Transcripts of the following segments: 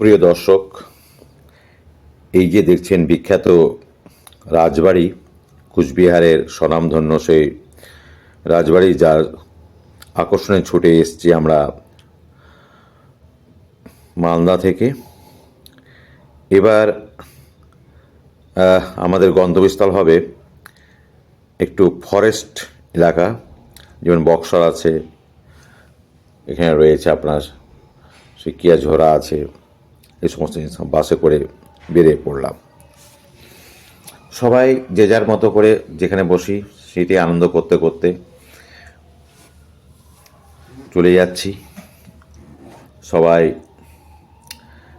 প্রিয় দর্শক, এই যে দেখছেন বিখ্যাত রাজবাড়ি, কুচবিহারের স্বনামধন্য সেই রাজবাড়ি যার আকর্ষণে ছুটে এসছি আমরা মালদা থেকে। এবার আমাদের গন্তব্যস্থল হবে একটু ফরেস্ট এলাকা, যেমন বক্সর আছে, এখানে রয়েছে আপনার সিকিয়া ঝোড়া আছে। এই সমস্ত বাসে করে বেরিয়ে পড়লাম। সবাই যে যার মতো করে যেখানে বসি সেটি আনন্দ করতে করতে চলে যাচ্ছি। সবাই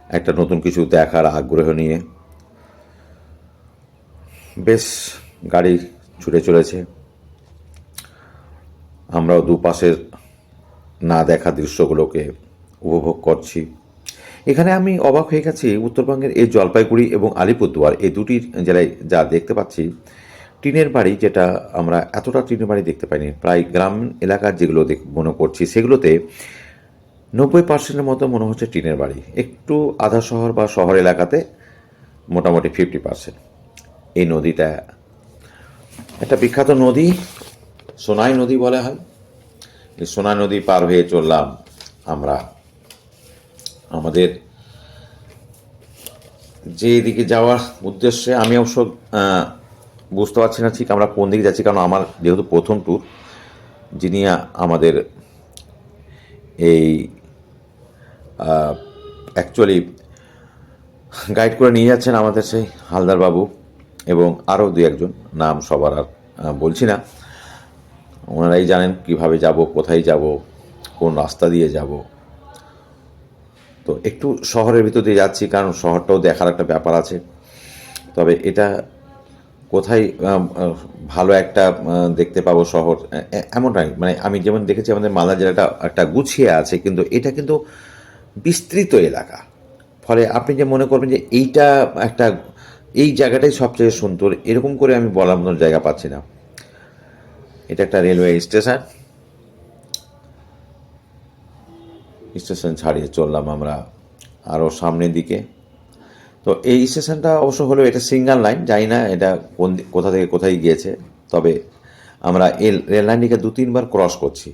একটা নতুন কিছু দেখার আগ্রহ নিয়ে বেশ গাড়ি ছুটে চলেছে। আমরাও দুপাশের না দেখা দৃশ্যগুলোকে উপভোগ করছি। এখানে আমি অবাক হয়ে গেছি, উত্তরবঙ্গের এই জলপাইগুড়ি এবং আলিপুরদুয়ার, এই দুটি জেলায় যা দেখতে পাচ্ছি, টিনের বাড়ি যেটা আমরা এতটা টিনের বাড়ি দেখতে পাইনি, প্রায় গ্রাম এলাকার যেগুলো মনে করছি, সেগুলোতে নব্বই পার্সেন্টের মতো মনে হচ্ছে টিনের বাড়ি। একটু আধা শহর বা শহর এলাকাতে মোটামুটি ফিফটি পার্সেন্ট এই নদীটা একটা বিখ্যাত নদী, সোনাই নদী বলা হয়। এই সোনা নদী পার হয়ে চললাম আমরা। আমাদের যে দিকে যাওয়ার উদ্দেশ্যে আমি অবশ্য বুঝতে পারছি না ঠিক আমরা কোন দিকে যাচ্ছি, কারণ আমার যেহেতু প্রথম ট্যুর যিনি আমাদের এই অ্যাকচুয়ালি গাইড করে নিয়ে যাচ্ছেন আমাদের সেই হালদার বাবু এবং আরও দু একজন, নাম সবার আর বলছি না। ওনারাই জানেন কীভাবে যাব, কোথায় যাব, কোন রাস্তা দিয়ে যাব। তো একটু শহরের ভিতর দিয়ে যাচ্ছি, কারণ শহরটাও দেখার একটা ব্যাপার আছে। তবে এটা কোথায় ভালো একটা দেখতে পাবো শহর, এ- এ- এমন নয় মানে আমি যেমন দেখেছি, আমাদের মালদা জেলাটা একটা গুছিয়ে আছে, কিন্তু এটা কিন্তু বিস্তৃত এলাকা। ফলে আপনি যে মনে করবেন যে এইটা একটা, এই জায়গাটাই সবচেয়ে সুন্দর, এরকম করে আমি বলার মতো জায়গা পাচ্ছি না। এটা একটা রেলওয়ে স্টেশন। স্টেশন ছাড়িয়ে চললাম আমরা আরও সামনের দিকে। তো এই স্টেশনটা অবশ্য হলেও এটা সিঙ্গেল লাইন, জানি না এটা কোন কোথা থেকে কোথায় গিয়েছে, তবে আমরা এই রেল লাইনটিকে দু, তিনবার ক্রস করছি।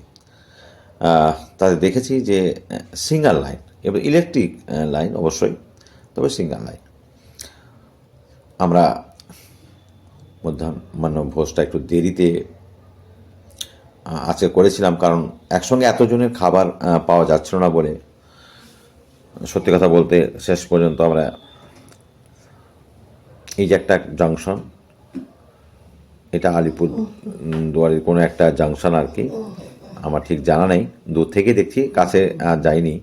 তাতে দেখেছি যে সিঙ্গেল লাইন এবার ইলেকট্রিক লাইন অবশ্যই, তবে সিঙ্গেল লাইন। আমরা মধ্যাহ্ন ভোজটা একটু দেরিতে আজকে করেছিলাম, কারণ একসঙ্গে এতজনের খাবার পাওয়া যাচ্ছিল না বলে। সত্যি কথা বলতে শেষ পর্যন্ত আমরা এই যে একটা জাংশন এটা আলিপুর দুয়ারের কোনো একটা জাংশন আর কি, আমার ঠিক জানা নেই। দূর থেকে দেখছি, কাছে যাইনি।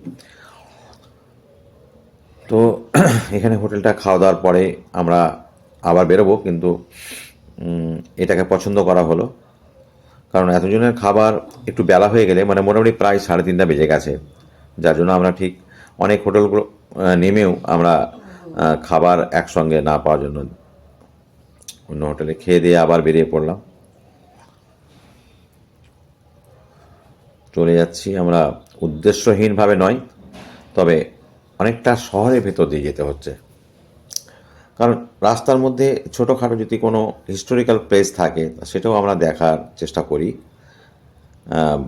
তো এখানে হোটেলটা খাওয়া দাওয়ার পরে আমরা আবার বেরোবো, কিন্তু এটাকে পছন্দ করা হলো। কারণ এতজনের খাবার একটু বেলা হয়ে গেলে মানে মোটামুটি প্রায় সাড়ে তিনটা বেজে গেছে। যার জন্য আমরা ঠিক অনেক হোটেলগুলো নেমেও আমরা খাবার একসঙ্গে না পাওয়ার জন্য অন্য হোটেলে খেয়ে দিয়ে আবার বেরিয়ে পড়লাম। চলে যাচ্ছি আমরা উদ্দেশ্যহীনভাবে নয়, তবে অনেকটা শহরের ভেতর দিয়ে যেতে হচ্ছে। কারণ রাস্তার মধ্যে ছোটোখাটো যদি কোনো হিস্টোরিক্যাল প্লেস থাকে, সেটাও আমরা দেখার চেষ্টা করি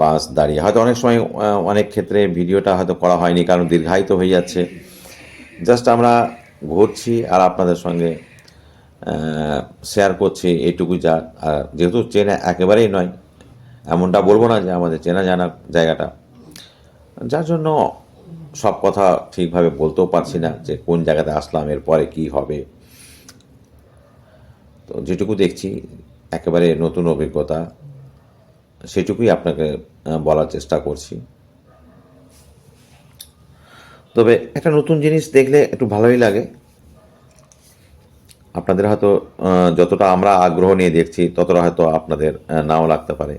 বাস দাঁড়িয়ে। হয়তো অনেক সময় অনেক ক্ষেত্রে ভিডিওটা হয়তো করা হয়নি কারণ দীর্ঘায়িত হয়ে যাচ্ছে। জাস্ট আমরা ঘুরছি আর আপনাদের সঙ্গে শেয়ার করছি এইটুকু যা, আর যেহেতু চেনা একেবারেই নয়, এমনটা বলব না যে আমাদের চেনা জানা জায়গাটা। যার জন্য সব কথা ঠিকভাবে বলতেও পারছি না যে কোন জায়গাতে আসলাম, এরপরে কি হবে। যেটুকু দেখছি, একেবারে নতুন অভিজ্ঞতা, সেটুকুই আপনাকে বলার চেষ্টা করছি। তবে একটা নতুন জিনিস দেখলে একটু ভালোই লাগে। আপনাদের হয়তো যতটা আমরা আগ্রহ নিয়ে দেখছি, ততটা হয়তো আপনাদের নাও লাগতে পারে।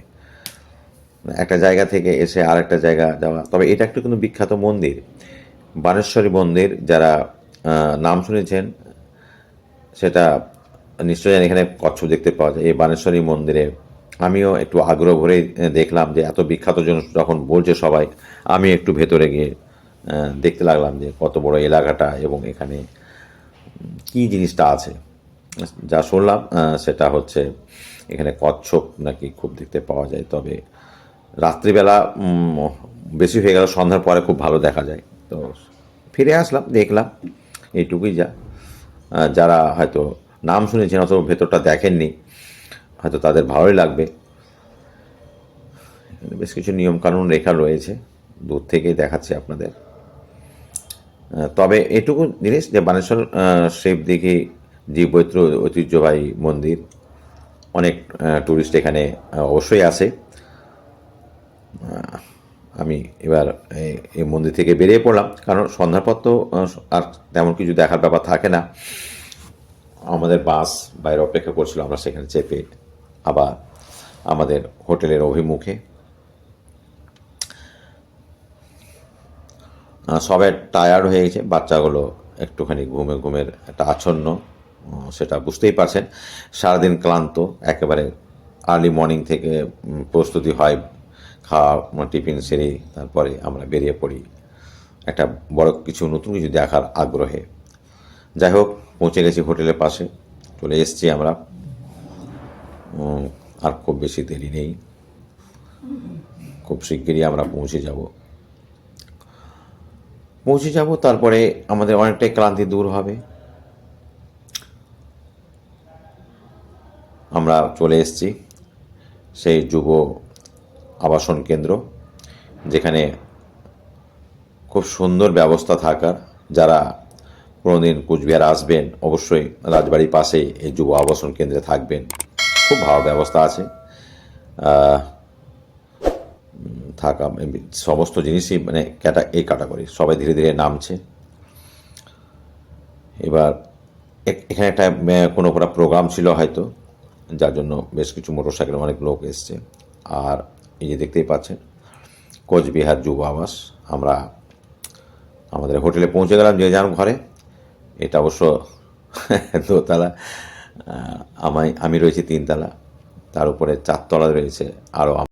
একটা জায়গা থেকে এসে আর একটা জায়গা যাওয়া, তবে এটা একটু কিন্তু বিখ্যাত মন্দির। বানেশ্বরী মন্দির, যারা নাম শুনেছেন, সেটা নিশ্চয়ই জানেন, এখানে কচ্ছপ দেখতে পাওয়া যায় এই বানেশ্বরী মন্দিরে। আমিও একটু আগ্রহ ভরে দেখলাম যে এত বিখ্যাত জন যখন বলছে সবাই আমি একটু ভেতরে গিয়ে দেখতে লাগলাম যে কত বড় এলাকাটা এবং এখানে কী জিনিসটা আছে। যা শুনলাম সেটা হচ্ছে এখানে কচ্ছপ নাকি খুব দেখতে পাওয়া যায়। তবে রাত্রিবেলা বেশি হয়ে গেল সন্ধ্যার পরে খুব ভালো দেখা যায়। তো ফিরে আসলাম দেখলাম এইটুকুই যা। যারা হয়তো নাম শুনেছেন অথবা ভেতরটা দেখেননি, হয়তো তাদের ভালোই লাগবে। বেশ কিছু নিয়মকানুন রেখা রয়েছে, দূর থেকেই দেখাচ্ছে আপনাদের। তবে এটুকু জিনিস যে বানেশ্বর শিব দিঘি জীববৈত্র ঐতিহ্যবাহী মন্দির, অনেক ট্যুরিস্ট এখানে অবশ্যই আসে আমি এবার এই- মন্দির থেকে বেরিয়ে পড়লাম, কারণ তো আর তেমন কিছু দেখার ব্যাপার থাকে না। আমাদের বাস বাইরে অপেক্ষা করছিল, আমরা সেখানে চেপে আবার আমাদের হোটেলের অভিমুখে। সবাই টায়ার্ড হয়ে গেছে, বাচ্চাগুলো একটুখানি ঘুমে ঘুমের একটা আচ্ছন্ন সেটা বুঝতেই পারছেন। সারাদিন ক্লান্ত, একেবারে আর্লি মর্নিং থেকে প্রস্তুতি হয়, খাওয়া টিফিন সেরে তারপরে আমরা বেরিয়ে পড়ি। একটা বড় কিছু, নতুন কিছু দেখার আগ্রহে। যাই হোক পৌঁছে গেছি হোটেলের পাশে। চলে এসেছি আমরা। আর খুব বেশি দেরি নেই। খুব শিগগিরই আমরা পৌঁছে যাব। পৌঁছে যাব, তারপরে আমাদের অনেকটাই ক্লান্তি দূর হবে। আমরা চলে এসেছি সেই যুব আবাসন কেন্দ্র, যেখানে খুব সুন্দর ব্যবস্থা থাকার, যারা কোনোদিন কুচবিহার আসবেন, অবশ্যই রাজবাড়ির পাশেই এই যুব আবাসন কেন্দ্রে থাকবেন। খুব ভালো ব্যবস্থা আছে। থাকা সমস্ত জিনিসই মানে ক্যাটা, এই ক্যাটাগরি, সবাই ধীরে ধীরে নামছে। এবার এখানে একটা কোনো কোনো প্রোগ্রাম ছিল হয়তো, যার জন্য বেশ কিছু মোটর সাইকেলে অনেক লোক এসছে। আর এই যে দেখতেই পাচ্ছেন, কোচবিহার যুব আবাস, আমরা আমাদের হোটেলে পৌঁছে গেলাম যে যান ঘরে। এটা অবশ্য দোতলা আমায় আমি রয়েছি তিনতলা তার উপরে চারতলা রয়েছে আরও